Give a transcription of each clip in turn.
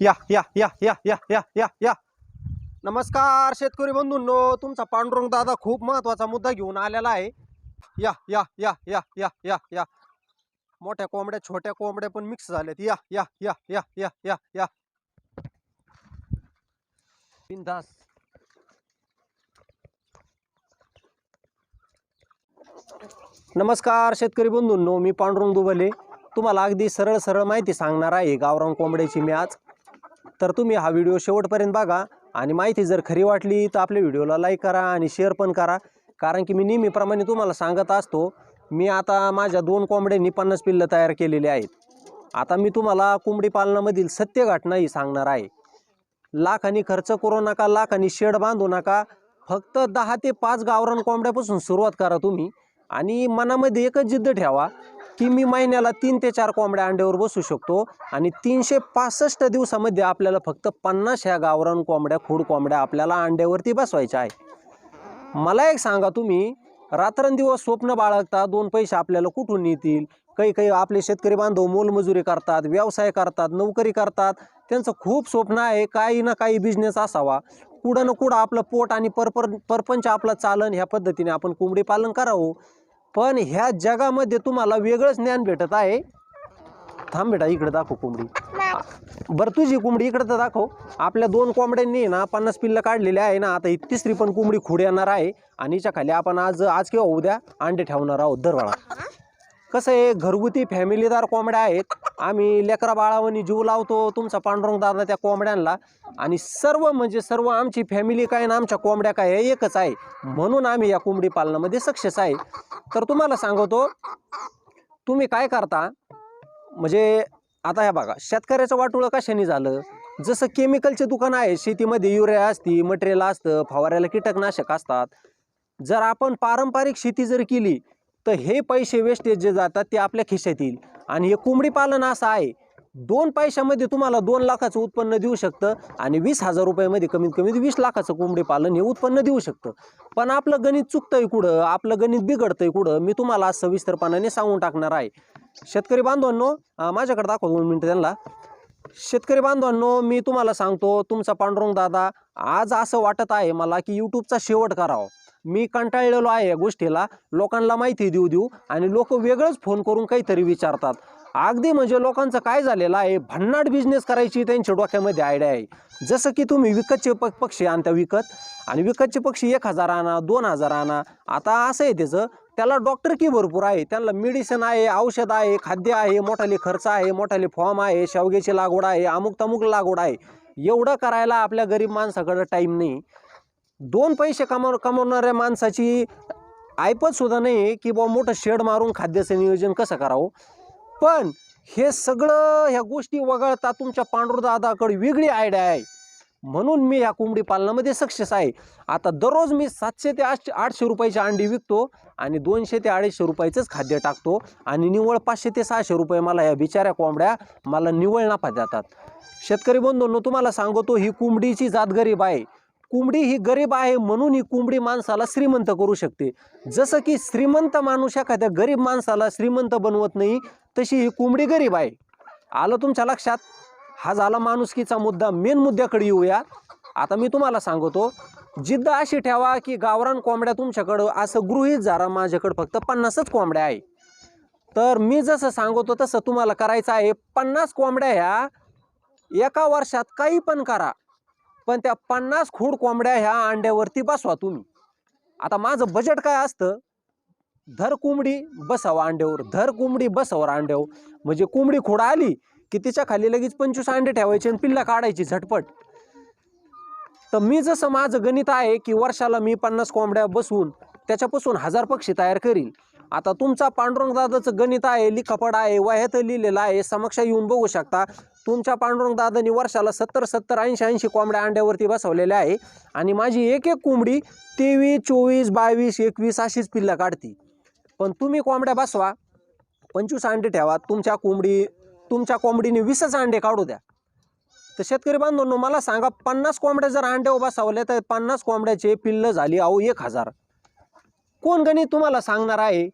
या या या या या या या या नमस्कार शेतकरी बंधूंनो तुमचा पांडुरंग दादा खूप महत्त्वाचा मुद्दा घेऊन आलेला आहे या या या या या या या मोठ्या कोंबड्या छोट्या कोंबड्या पण मिक्स झाल्यात या या या या या या या बिनदास नमस्कार शेतकरी बंधूंनो मी पांडुरंग दुबले तुम्हाला अगदी सरळ सरळ माहिती सांगणार आहे गावरान कोंबड्याची मी आज तर तुम्ही हा व्हिडिओ शेवटपर्यंत बघा आणि माहिती जर खरी वाटली तर आपल्या व्हिडिओला लाईक करा आणि शेअर पण करा. कारण की मी नेहमीप्रमाणे तुम्हाला सांगत असतो मी आता माझ्या दोन कोंबड्यांनी पन्नास पिल्लं तयार केलेली आहेत. आता मी तुम्हाला कोंबडी पालनामधील सत्य घटना ही सांगणार आहे. लाखांनी खर्च करू नका लाखांनी शेड बांधू नका. फक्त दहा ते पाच गावरान कोंबड्यापासून सुरुवात करा तुम्ही आणि मनामध्ये एकच जिद्द ठेवा की मी महिन्याला तीन ते चार कोंबड्या अंड्यावर बसू शकतो आणि तीनशे पासष्ट दिवसामध्ये आपल्याला फक्त पन्नास ह्या गावरान कोंबड्या खोड कोंबड्या आपल्याला अंड्यावरती बसवायच्या आहे मला एक सांगा तुम्ही रात्रंदिवस स्वप्न बाळगता दोन पैसे आपल्याला कुठून येतील? काही काही आपले शेतकरी बांधव मोलमजुरी करतात व्यवसाय करतात नोकरी करतात. त्यांचं खूप स्वप्न आहे काही ना काही बिझनेस असावा. कुठं ना कुठं आपलं पोट आणि परपर परपंच आपलं चालन ह्या पद्धतीने आपण कोंबडी पालन करावं. पण ह्या जगामध्ये तुम्हाला वेगळंच ज्ञान भेटत आहे. थांब बेटा इकडे दाखव कोंबडी. बरं तुझी कोंबडी इकडे तर दाखव. आपल्या दोन कोंबड्यांनी ना पन्नास पिल्लं काढलेले आहे ना आता ही तिसरी पण कोंबडी खुड येणार आहे. आणि हिच्या खाली आपण आज आज किंवा उद्या अंडे ठेवणार आहोत दरवाळा. कसं आहे घरगुती फॅमिलीदार कोंबड्या आहेत. आम्ही लेकरा बाळावणी जीव लावतो तुमचा पांडुरंग दादा त्या कोंबड्यांना आणि सर्व म्हणजे सर्व आमची फॅमिली काय ना आमच्या कोंबड्या काय एकच आहे. म्हणून आम्ही या कोंबडी पालनामध्ये सक्सेस आहे. तर तुम्हाला सांगतो तुम्ही काय करता म्हणजे आता ह्या बघा शेतकऱ्याचं वाटोळं कशाने झालं? जसं केमिकलचे दुकान आहे शेतीमध्ये युरिया असती मटेरियल असतं फवाऱ्याला कीटकनाशक असतात. जर आपण पारंपरिक शेती जर केली तर हे पैसे वेस्टेज जे जातात ते आपल्या खिशात येईल. आणि हे कोंबडी पालन असं आहे. दोन पैशामध्ये तुम्हाला दोन लाखाचं उत्पन्न देऊ शकतं आणि वीस हजार रुपयामध्ये कमीत कमी वीस लाखाचं कोंबडी पालन हे उत्पन्न देऊ शकतं. पण आपलं गणित चुकतंय कुठं? आपलं गणित बिघडतंय कुठं? मी तुम्हाला आज सविस्तरपणाने सांगून टाकणार आहे. शेतकरी बांधवांनो माझ्याकडे दाखव दोन मिनटं त्यांना. शेतकरी बांधवांनो मी तुम्हाला सांगतो तुमचा पांडुरंग दादा आज असं वाटत आहे मला की यूट्यूबचा शेवट करावा. मी कंटाळलेलो आहे या गोष्टीला. लोकांना माहिती देऊ देऊ आणि लोक वेगळंच फोन करून काहीतरी विचारतात. अगदी म्हणजे लोकांचं काय झालेलं आहे? भन्नाट बिझनेस करायची त्यांच्या डोक्यामध्ये आयडिया आहे. जसं की तुम्ही विकतचे प पक्षी आणता विकत आणि विकतचे पक्षी एक हजार आणा दोन हजार आणा. आता असं आहे त्याचं त्याला डॉक्टर की भरपूर आहे. त्यांना मेडिसिन आहे औषध आहे खाद्य आहे मोठाले खर्च आहे मोठाले फॉर्म आहे शेवग्याची लागवड आहे अमुक तमुक लागवड आहे. एवढं करायला आपल्या गरीब माणसाकडं टाईम नाही. दोन पैसे कमाव कमावणाऱ्या माणसाची ऐपत सुद्धा नाही की बुवा मोठं शेड मारून खाद्याचं नियोजन कसं करावं. पण हे सगळं ह्या गोष्टी वगळता तुमच्या पांडुरदादाकडे वेगळी आयडिया आहे. म्हणून मी ह्या कोंबडी पालनामध्ये सक्सेस आहे. आता दररोज मी सातशे ते आठशे आठशे रुपयाची अंडी विकतो आणि दोनशे ते अडीचशे रुपयाचंच खाद्य टाकतो आणि निव्वळ पाचशे ते सहाशे रुपये मला या बिचाऱ्या कोंबड्या मला निव्वळ नफा देतात. शेतकरी बंधूंनो तुम्हाला सांगतो ही कोंबडीची जात गरीब आहे. कोंबडी ही गरीब आहे म्हणून ही कोंबडी माणसाला श्रीमंत करू शकते. जसं की श्रीमंत माणूस एखाद्या गरीब माणसाला श्रीमंत बनवत नाही तशी ही कोंबडी गरीब आहे. आलं तुमच्या लक्षात? हा झाला माणुसकीचा मुद्दा. मेन मुद्द्याकडे येऊया. आता मी तुम्हाला सांगतो जिद्द अशी ठेवा की गावरान कोंबड्या तुमच्याकडं असं गृहीत झाला माझ्याकडं फक्त पन्नासच कोंबड्या आहे. तर मी जसं सांगतो तसं तुम्हाला करायचं आहे पन्नास कोंबड्या ह्या एका वर्षात काही पण करा. पण त्या पन्नास खूड कोंबड्या ह्या अंड्यावरती बसवा तुम्ही. आता माझं बजेट काय असतं? धर कोंबडी बसावं अंड्यावर. धर कोंबडी बसावर अंड्यावर. म्हणजे कोंबडी खोड आली की तिच्या खाली लगेच पंचवीस अंडे ठेवायचे आणि पिल्ला काढायची झटपट. तर मी जसं माझं गणित आहे की वर्षाला मी पन्नास कोंबड्या बसवून त्याच्यापासून हजार पक्षी तयार करील आता तुमचा पांडुरंगदादाचं गणित आहे लिखापड आहे वह्यात लिहिलेलं आहे समक्ष येऊन बघू शकता. तुमच्या पांडुरंग दादानी वर्षाला सत्तर सत्तर ऐंशी ऐंशी कोंबड्या अंड्यावरती बसवलेल्या आहे. आणि माझी एक एक कोंबडी तेवीस चोवीस बावीस एकवीस अशीच पिल्ला काढती. पण तुम्ही कोंबड्या बसवा पंचवीस अंडे ठेवा तुमच्या कोंबडी तुमच्या कोंबडीने वीसच अंडे काढू द्या. तर शेतकरी बांधवांनो मला सांगा पन्नास कोंबड्या जर अंड्यावर बसवल्या तर पन्नास कोंबड्याचे पिल्लं झाली अहो एक हजार. कोण गणित तुम्हाला सांगणार आहे?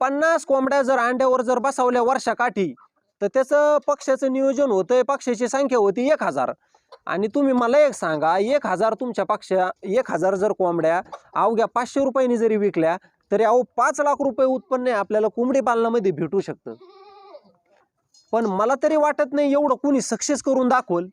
पन्नास कोंबड्या जर अंड्यावर जर बसवल्या वर्षाकाठी तर त्याचं पक्षाचं नियोजन होतंय पक्षाची संख्या होती एक हजार. आणि तुम्ही मला एक सांगा एक हजार तुमच्या पक्षा एक हजार जर कोंबड्या अवघ्या पाचशे रुपयांनी जरी विकल्या तरी अहो पाच लाख रुपये उत्पन्न आहे आपल्याला कोंबडी पालनामध्ये भेटू शकतं. पण मला तरी वाटत नाही एवढं कुणी सक्सेस करून दाखवल.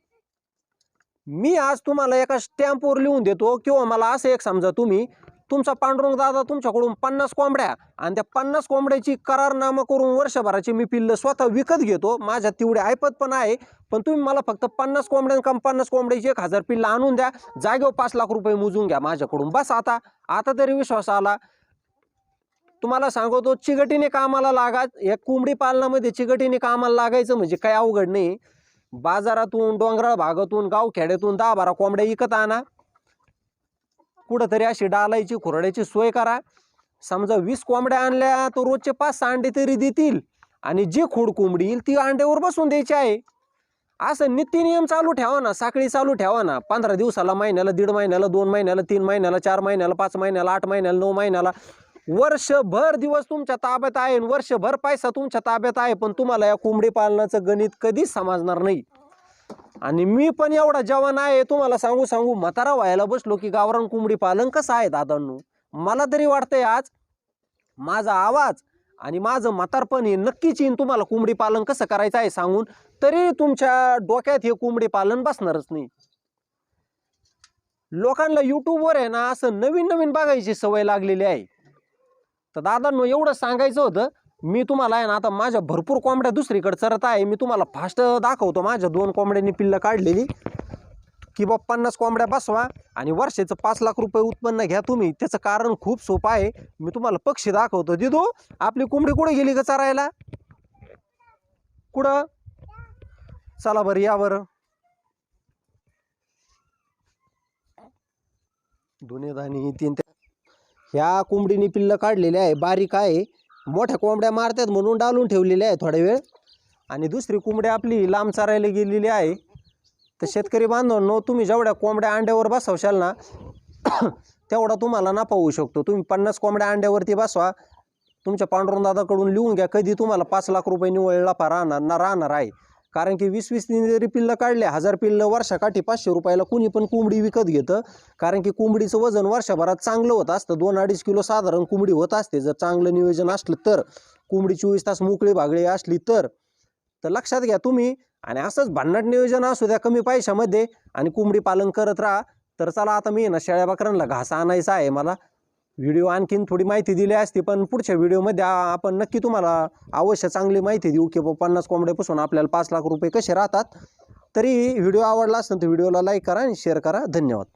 मी आज तुम्हाला एका स्टॅम्पवर लिहून देतो किंवा मला असं एक समजा तुम्ही तुमचा पांडुरंग दादा तुमच्याकडून पन्नास कोंबड्या आणि त्या पन्नास कोंबड्याची करारनामा करून वर्षभराची मी पिल्लं स्वतः विकत घेतो. माझ्या तेवढे ऐपत पण आहे. पण तुम्ही मला फक्त पन्नास कोंबड्यांकम पन्नास कोंबड्याची एक हजार पिल्लं आणून द्या. जागेवर पाच लाख रुपये मोजून घ्या माझ्याकडून. बस आता. आता तरी विश्वास आला. तुम्हाला सांगतो चिगटीने कामाला लागा. या कोंबडी पालनामध्ये चिगटीने कामाला लागायचं म्हणजे काही अवघड नाही. बाजारातून डोंगराळ भागातून गावखेड्यातून दहा बारा कोंबड्या विकत आणा. कुठंतरी अशी डालायची खुरड्याची सोय करा. समजा वीस कोंबड्या आणल्या तर रोजचे पाच सहा अंडे तरी देतील. आणि जी खोड कोंबडी येईल ती अंड्यावर बसून द्यायची आहे. असं नित्य नियम चालू ठेवा ना साखळी चालू ठेवा ना. पंधरा दिवसाला महिन्याला दीड महिन्याला दोन महिन्याला तीन महिन्याला चार महिन्याला पाच महिन्याला आठ महिन्याला नऊ महिन्याला. वर्षभर दिवस तुमच्या ताब्यात आहे आणि वर्षभर पैसा तुमच्या ताब्यात आहे पण तुम्हाला या कोंबडी पालनाचं गणित कधीच समजणार नाही. आणि मी पण एवढा जवान आहे तुम्हाला सांगू सांगू म्हातारा व्हायला बसलो की गावरान कोंबडी पालन कसं आहे दादांनो? मला तरी वाटतंय आज माझा आवाज आणि माझं म्हातारपण हे नक्कीच येईन. तुम्हाला कोंबडी पालन कसं करायचं आहे सांगून तरी तुमच्या डोक्यात हे कोंबडी पालन बसणारच नाही. लोकांना यूट्यूबवर आहे ना असं नवीन नवीन बघायची सवय लागलेली आहे. तर दादांनो एवढं सांगायचं होतं मी तुम्हाला आहे ना आता माझ्या भरपूर कोंबड्या दुसरीकडे चरत आहे. मी तुम्हाला फास्ट दाखवतो. माझ्या दोन कोंबड्यांनी पिल्लं काढलेली. की बा पन्नास कोंबड्या बसवा आणि वर्षाचं पाच लाख रुपये उत्पन्न घ्या तुम्ही. त्याचं कारण खूप सोपं आहे. मी तुम्हाला पक्षी दाखवतो. दिदो आपली कोंबडी कुठे गेली का चरायला? कुठं? चला बरं या बरं. दोन्ही दाणी तीन त्या- ह्या कोंबडीने पिल्लं काढलेले आहे. बारीक आहे. मोठ्या कोंबड्या मारतात म्हणून डालून ठेवलेले आहे थोडा वेळ. आणि दुसरी कोंबडी आपली लांब चारायला गेलेली आहे. तर शेतकरी बांधवांनो तुम्ही जेवढ्या कोंबड्या अंड्यावर बसवशाल ना तेवढा तुम्हाला नफा होऊ शकतो. तुम्ही पन्नास कोंबड्या अंड्यावरती बसवा. तुमच्या पांडुरंगदादाकडून लिहून घ्या कधी तुम्हाला पाच लाख रुपये निवळ नफा राहणार ना राहणार आहे. कारण की वीस वीस जरी पिल्लं काढले हजार पिल्लं वर्षाकाठी पाचशे रुपयाला कुणी पण कोंबडी विकत घेतं. कारण की कोंबडीचं वजन वर्षभरात चांगलं होत असतं. दोन अडीच किलो साधारण कोंबडी होत असते. जर चांगलं नियोजन असलं तर कोंबडी चोवीस तास मोकळी भागळी असली तर. तर लक्षात घ्या तुम्ही. आणि असंच भन्नाट नियोजन असू द्या कमी पैशामध्ये. आणि कोंबडी पालन करत राहा. तर चला आता मी ना शेळ्या बकऱ्यांना घास आणायचा आहे मला. व्हिडिओ आणखीन थोडी माहिती दिली असती पण पुढच्या व्हिडिओमध्ये आपण नक्की तुम्हाला अवश्य चांगली माहिती देऊ की बाबा पन्नास कोंबड्यापासून आपल्याला पाच लाख रुपये कसे राहतात. तरी व्हिडिओ आवडला असेल तर व्हिडिओला लाईक करा आणि शेअर करा. धन्यवाद.